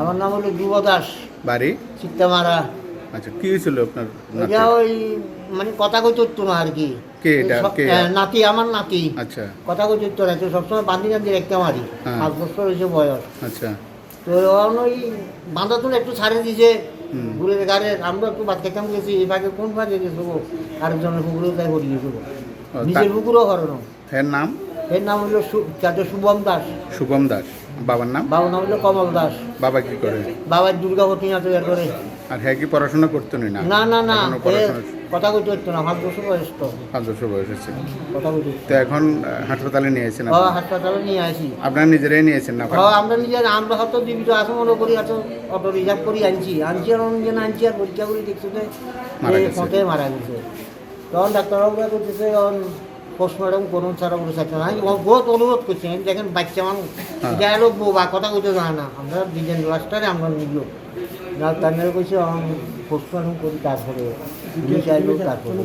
আমার নাম হলো যুব দাস। বাড়ি? চিত্তামারা। আচ্ছা কি হয়েছিল আপনার এটা ওই মানে কথা কই চলতো না আর কি। কে এটা? কে? নাতি আমার নাতি। আচ্ছা। কথা কই চলতো না তো সবসময় বান্ধি বান্ধি একটা মারি হ্যাঁ। পাঁচ বছর হয়েছে বয়স। আচ্ছা। তো এখন ওই বাঁধা তুলে একটু ছাড়ে দিছে হুম। ঘুরে গাড়ি আমরা একটু বাদ খেতাম গেছি এই ভাগে কোন ভাগে গেছো? আরেকজনের পুকুরেও তাই করি গেছো গো। নিজের পুকুরও হরণ এর নাম? এর নাম হলো সু- শুভম দাস। শুভম দাস। বাবার নাম? বাবার নাম হলো কমল দাস। বাবা কি করে? বাবার দুর্গাবতী না তৈরি করে। আর হ্যাঁ কি পড়াশোনা করতো না? না না না কথা কইতে হতো না পাঁচ বছর বয়স তো। পাঁচ বছর বয়স হচ্ছে কথা কইতে তো এখন হাসপাতালে নিয়েছেন ও আপনি? হাসপাতালে নিয়ে আসি আপনারা নিজেরাই নিয়েছেন না ও আমরা নিজের আমরা হয়তো জীবিত আছে মনে করি হয়তো অটো রিজার্ভ করি আনছি। আনছি আর অন্য আনছি আর পরীক্ষা করে দেখছি যে মারা গেছে। মারা গেছে। তখন ডাক্তারবাবুরা করতেছে পোস্টমর্টম করুন সারা বলে চাইছে না বহুত অনুরোধ করছি আমি দেখেন বাচ্চা মানুষ হ্যাঁ। যা এলো বোবা কথা কইতে জানে না। আমরা ডিজাইন ক্লাসটারে আমরা নিল ডাক্তার কইছে পোস্টমর্টম করি তারপরে তারপরে